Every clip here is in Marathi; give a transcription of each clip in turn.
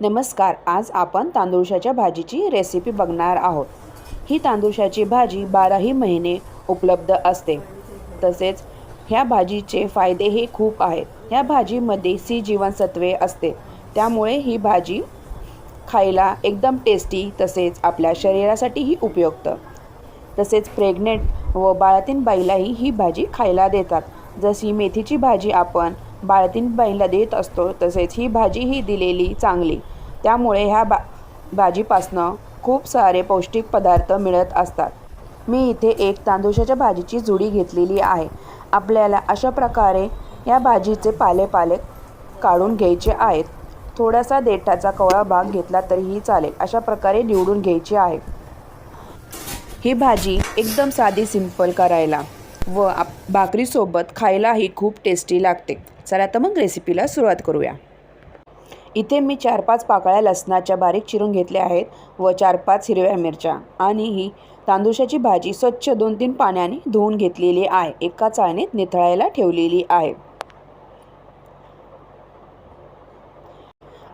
नमस्कार आज आपण तांदूळशाच्या भाजीची रेसिपी बघणार आहोत. ही तांदूळशाची भाजी बाराही महिने उपलब्ध असते. तसेच ह्या भाजीचे फायदेही खूप आहेत. ह्या भाजीमध्ये सी जीवनसत्वे असते. त्यामुळे ही भाजी खायला एकदम टेस्टी तसेच आपल्या शरीरासाठीही उपयुक्त. तसेच प्रेग्नेंट व बाळातीन बाईलाही ही भाजी खायला देतात. जशी मेथीची भाजी आपण बाळातीन बाईला देत असतो तसेच ही भाजीही दिलेली चांगली. त्यामुळे ह्या बा भाजीपासनं खूप सारे पौष्टिक पदार्थ मिळत असतात. मी इथे एक तांदुशाच्या भाजीची जुडी घेतलेली आहे. आपल्याला अशा प्रकारे या भाजीचे पालेपाले काढून घ्यायचे आहेत. थोडासा देठाचा कवळा भाग घेतला तरीही चालेल अशा प्रकारे निवडून घ्यायची आहे. ही भाजी एकदम साधी सिंपल करायला व आप भाकरीसोबत खायलाही खूप टेस्टी लागते. चला तर मग रेसिपीला सुरुवात करूया. इथे मी चार पाच पाकळ्या लसणाच्या बारीक चिरून घेतल्या आहेत व चार पाच हिरव्या मिरच्या आणि ही तांदूळशाची भाजी स्वच्छ दोन तीन पाण्याने धुवून घेतलेली आहे. एका चाळणीत निथळायला ठेवलेली आहे.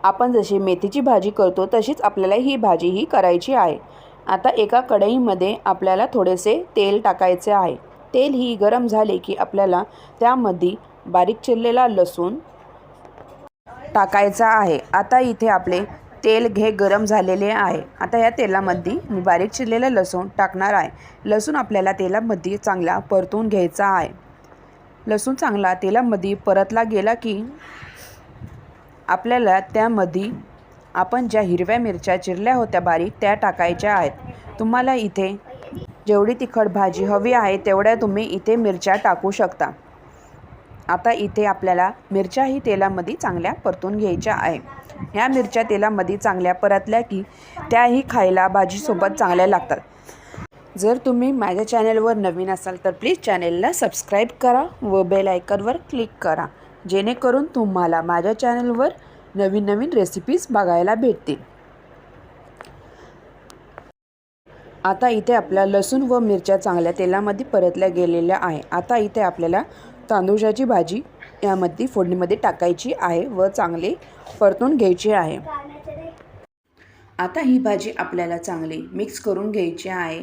आपण जशी मेथीची भाजी करतो तशीच आपल्याला ही भाजी ही करायची आहे. आता एका कढईमध्ये आपल्याला थोडेसे तेल टाकायचे आहे. तेल ही गरम झाले की आपल्याला त्यामध्ये बारीक चिरलेला लसूण टाकायचा आहे. आता इथे आपले तेल घे गरम झालेले आहे. आता या तेलामध्ये मी बारीक चिरलेलं लसूण टाकणार आहे. लसूण आपल्याला तेलामध्ये चांगला परतून घ्यायचा आहे. लसूण चांगला तेलामध्ये परतला गेला की आपल्याला त्यामध्ये आपण ज्या हिरव्या मिरच्या चिरल्या होत्या बारीक त्या टाकायच्या आहेत. तुम्हाला इथे जेवढी तिखट भाजी हवी आहे तेवढ्या तुम्ही इथे मिरच्या टाकू शकता. आता इथे आपल्याला मिरच्याही तेलामध्ये चांगल्या परतून घ्यायच्या आहे. ह्या मिरच्या तेलामध्ये चांगल्या परतल्या की त्याही खायला भाजीसोबत चांगल्या लागतात. जर तुम्ही माझ्या चॅनलवर नवीन असाल तर प्लीज चॅनेलला सबस्क्राईब करा व बेल आयकनवर क्लिक करा. जेणेकरून तुम्हाला माझ्या चॅनलवर नवीन नवीन रेसिपीज बघायला भेटतील. आता इथे आपल्या लसूण व मिरच्या चांगल्या तेलामध्ये परतल्या गेलेल्या आहे. आता इथे आपल्याला तांदूळाची भाजी यामध्ये फोडणीमध्ये टाकायची आहे व चांगले परतून घ्यायची आहे. आता ही भाजी आपल्याला चांगली मिक्स करून घ्यायची आहे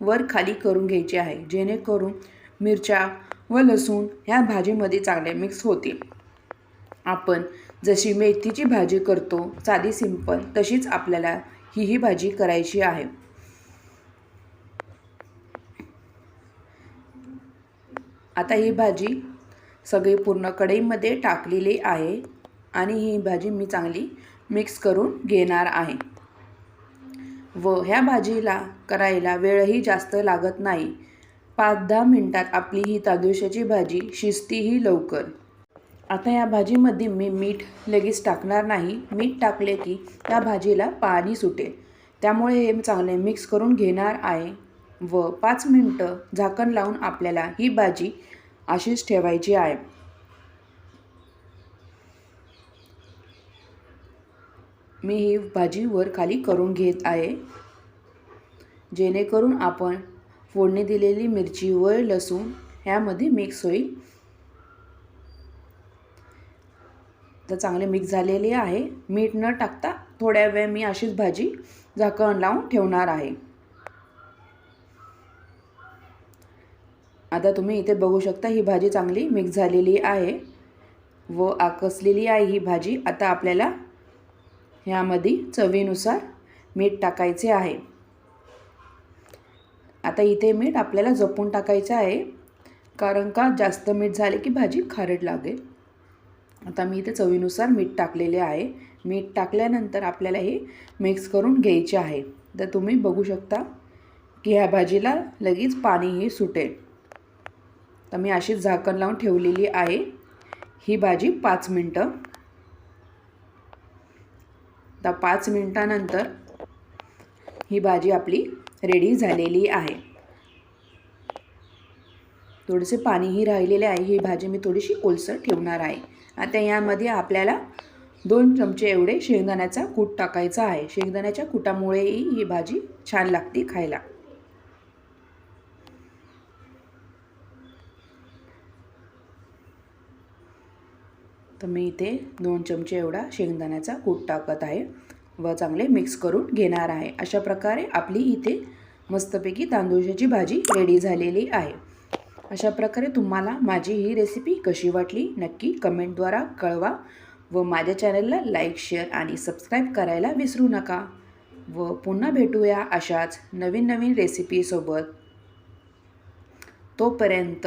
वर खाली करून घ्यायची आहे जेणेकरून मिरच्या व लसूण ह्या भाजीमध्ये चांगले मिक्स होतील. आपण जशी मेथीची भाजी करतो साधी सिंपल तशीच आपल्याला ही ही भाजी करायची आहे. आता ही भाजी सगळी पूर्ण कढईमध्ये टाकलेली आहे आणि ही भाजी मी चांगली मिक्स करून घेणार आहे. व ह्या भाजीला करायला वेळही जास्त लागत नाही. पाच दहा मिनटात आपली ही तादुशाची भाजी शिजतीही लवकर. आता या भाजीमध्ये मी मीठ लगेच टाकणार नाही. मीठ टाकले की त्या भाजीला पाणी सुटेल. त्यामुळे हे चांगले मिक्स करून घेणार आहे. व पाच मिनटं झाकण लावून आपल्याला ही भाजी अशीच ठेवायची आहे. मी ही भाजी वर खाली करून घेत आहे. जेणेकरून आपण फोडणी दिलेली मिरची व लसूण ह्यामध्ये मिक्स होईल. तर चांगले मिक्स झालेले आहे. मीठ न टाकता थोड्या वेळ मी अशीच भाजी झाकण लावून ठेवणार आहे. आता तुम्ही इथे बघू शकता ही भाजी चांगली मिक्स झालेली आहे व आकसलेली आहे ही भाजी. आता आपल्याला ह्यामध्ये चवीनुसार मीठ टाकायचे आहे. आता इथे मीठ आपल्याला जपून टाकायचं आहे कारण का जास्त मीठ झाले की भाजी खारट लागेल आता मी इथे चवीनुसार मीठ टाकलेले आहे. मीठ टाकल्यानंतर आपल्याला हे मिक्स करून घ्यायचे आहे. तर तुम्ही बघू शकता की ह्या भाजीला लगेच पाणीही सुटेल. तर मी अशीच झाकण लावून ठेवलेली आहे. ही भाजी पाच मिनटं. तर पाच मिनटानंतर ही भाजी आपली रेडी झालेली आहे. थोडेसे पाणीही राहिलेले आहे. ही भाजी मी थोडीशी ओलसर ठेवणार आहे. आता यामध्ये आपल्याला दोन चमचे एवढे शेंगदाण्याचा कूट टाकायचा आहे. शेंगदाण्याच्या कुटामुळेही ही भाजी छान लागते खायला. तर मी इथे दोन चमचे एवढा शेंगदाण्याचा कूट टाकत आहे व चांगले मिक्स करून घेणार आहे. अशा प्रकारे आपली इथे मस्तपैकी तांदूळाची भाजी रेडी झालेली आहे. अशा प्रकारे तुम्हाला माझी ही रेसिपी कशी वाटली नक्की कमेंटद्वारा कळवा व माझ्या चॅनलला लाईक शेअर आणि सबस्क्राईब करायला विसरू नका. व पुन्हा भेटूया अशाच नवीन नवीन रेसिपीसोबत तोपर्यंत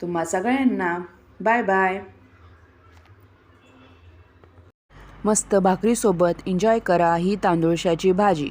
तुम्हा सगळ्यांना बाय बाय मस्त भाकरीसोबत एन्जॉय करा ही तांदूळशाची भाजी.